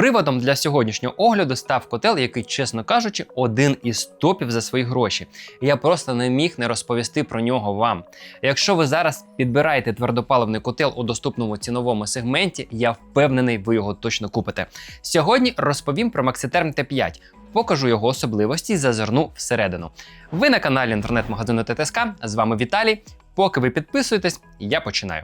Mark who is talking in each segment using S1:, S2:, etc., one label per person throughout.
S1: Приводом для сьогоднішнього огляду став котел, який, чесно кажучи, один із топів за свої гроші. Я просто не міг не розповісти про нього вам. Якщо ви зараз підбираєте твердопаливний котел у доступному ціновому сегменті, я впевнений, ви його точно купите. Сьогодні розповім про Maxiterm T5. Покажу його особливості і зазирну всередину. Ви на каналі інтернет-магазину ТТСК. З вами Віталій. Поки ви підписуєтесь, я починаю.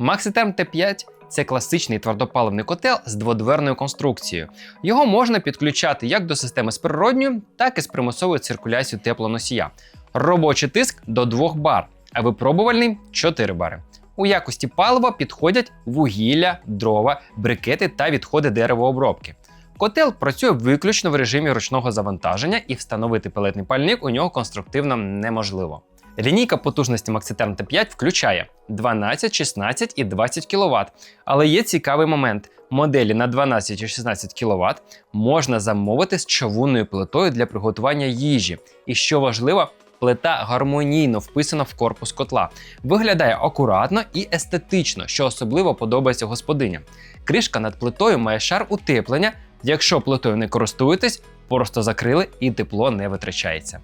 S1: Maxiterm T5 це класичний твердопаливний котел з дводверною конструкцією. Його можна підключати як до системи з природньою, так і з примусовою циркуляцією теплоносія. Робочий тиск до 2 бар, а випробувальний 4 бари. У якості палива підходять вугілля, дрова, брикети та відходи деревообробки. Котел працює виключно в режимі ручного завантаження, і встановити пелетний пальник у нього конструктивно неможливо. Лінійка потужності Maxiterm T5 включає 12, 16 і 20 кВт. Але є цікавий момент: моделі на 12 і 16 кВт можна замовити з човунною плитою для приготування їжі. І що важливо, плита гармонійно вписана в корпус котла. Виглядає акуратно і естетично, що особливо подобається господиням. Кришка над плитою має шар утеплення. Якщо плитою не користуєтесь, просто закрили і тепло не витрачається.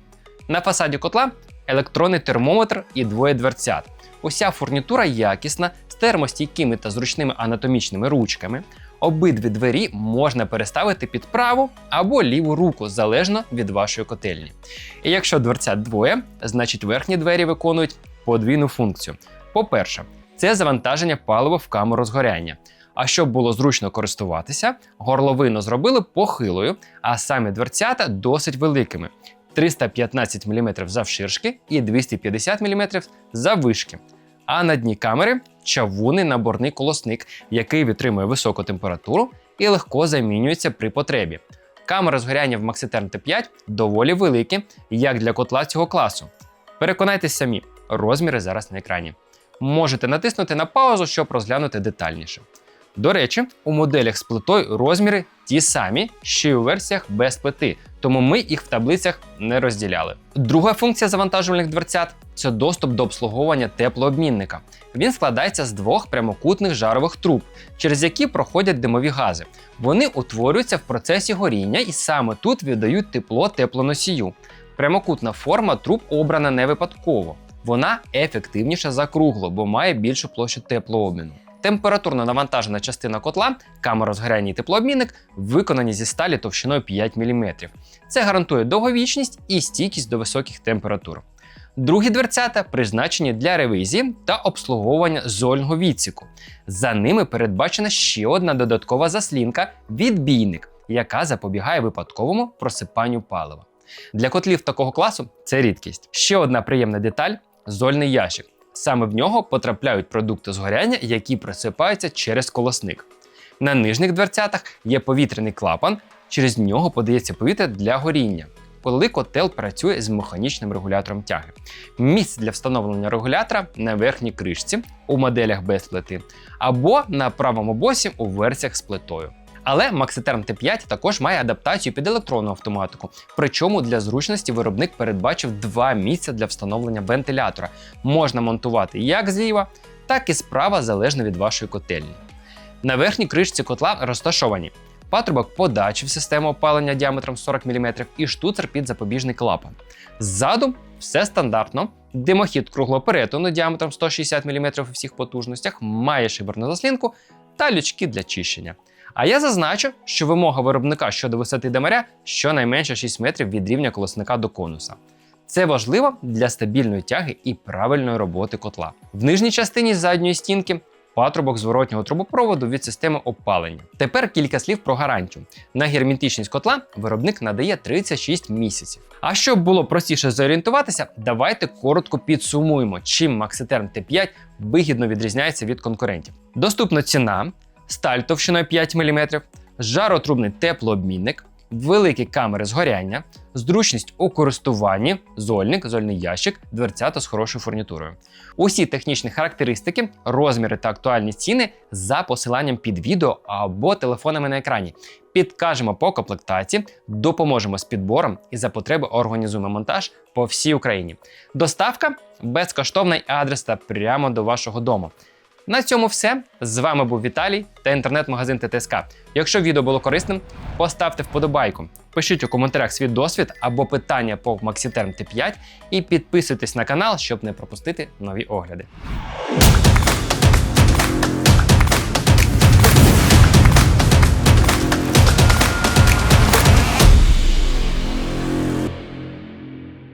S1: На фасаді котла електронний термометр і двоє дверцят. Уся фурнітура якісна, з термостійкими та зручними анатомічними ручками. Обидві двері можна переставити під праву або ліву руку залежно від вашої котельні. І якщо дверцят двоє, значить верхні двері виконують подвійну функцію. По-перше, це завантаження палива в камеру згоряння. А щоб було зручно користуватися, горловину зробили похилою, а самі дверцята досить великими 315 мм завширшки і 250 мм заввишки. А на дні камери чавунний наборний колосник, який витримує високу температуру і легко замінюється при потребі. Камери згоряння в Maxiterm T5 доволі великі, як для котла цього класу. Переконайтесь самі, розміри зараз на екрані. Можете натиснути на паузу, щоб розглянути детальніше. До речі, у моделях з плитою розміри ті самі, що й у версіях без плити, тому ми їх в таблицях не розділяли. Друга функція завантажувальних дверцят це доступ до обслуговування теплообмінника. Він складається з двох прямокутних жарових труб, через які проходять димові гази. Вони утворюються в процесі горіння і саме тут віддають тепло теплоносію. Прямокутна форма труб обрана не випадково. Вона ефективніша за кругло, бо має більшу площу теплообміну. Температурно навантажена частина котла, камера згоряння і теплообмінник виконані зі сталі товщиною 5 мм. Це гарантує довговічність і стійкість до високих температур. Другі дверцята призначені для ревізії та обслуговування зольного відсіку. За ними передбачена ще одна додаткова заслінка відбійник, яка запобігає випадковому просипанню палива. Для котлів такого класу це рідкість. Ще одна приємна деталь зольний ящик. Саме в нього потрапляють продукти згоряння, які присипаються через колосник. На нижніх дверцятах є повітряний клапан, через нього подається повітря для горіння, коли котел працює з механічним регулятором тяги. Місце для встановлення регулятора на верхній кришці у моделях без плити, або на правому босі у версіях з плитою. Але Maxiterm T5 також має адаптацію під електронну автоматику. Причому для зручності виробник передбачив два місця для встановлення вентилятора. Можна монтувати як зліва, так і справа залежно від вашої котельні. На верхній кришці котла розташовані патрубок подачі в систему опалення діаметром 40 мм і штуцер під запобіжний клапан. Ззаду все стандартно. Димохід круглого перетину діаметром 160 мм у всіх потужностях, має шиберну заслінку та лючки для чищення. А я зазначу, що вимога виробника щодо висоти демаря щонайменше 6 метрів від рівня колосника до конуса. Це важливо для стабільної тяги і правильної роботи котла. В нижній частині задньої стінки патрубок зворотнього трубопроводу від системи опалення. Тепер кілька слів про гарантію. На герметичність котла виробник надає 36 місяців. А щоб було простіше зорієнтуватися, давайте коротко підсумуємо, чим Maxiterm T5 вигідно відрізняється від конкурентів. Доступна ціна сталь товщиною 5 мм, жаротрубний теплообмінник, великі камери згоряння, зручність у користуванні, зольник, зольний ящик, дверцята з хорошою фурнітурою. Усі технічні характеристики, розміри та актуальні ціни за посиланням під відео або телефонами на екрані. Підкажемо по комплектації, допоможемо з підбором і за потреби організуємо монтаж по всій Україні. Доставка безкоштовний адрес та прямо до вашого дому. На цьому все. З вами був Віталій та інтернет-магазин ТТСК. Якщо відео було корисним, поставте вподобайку, пишіть у коментарях свій досвід або питання по Maxiterm T5 і підписуйтесь на канал, щоб не пропустити нові огляди.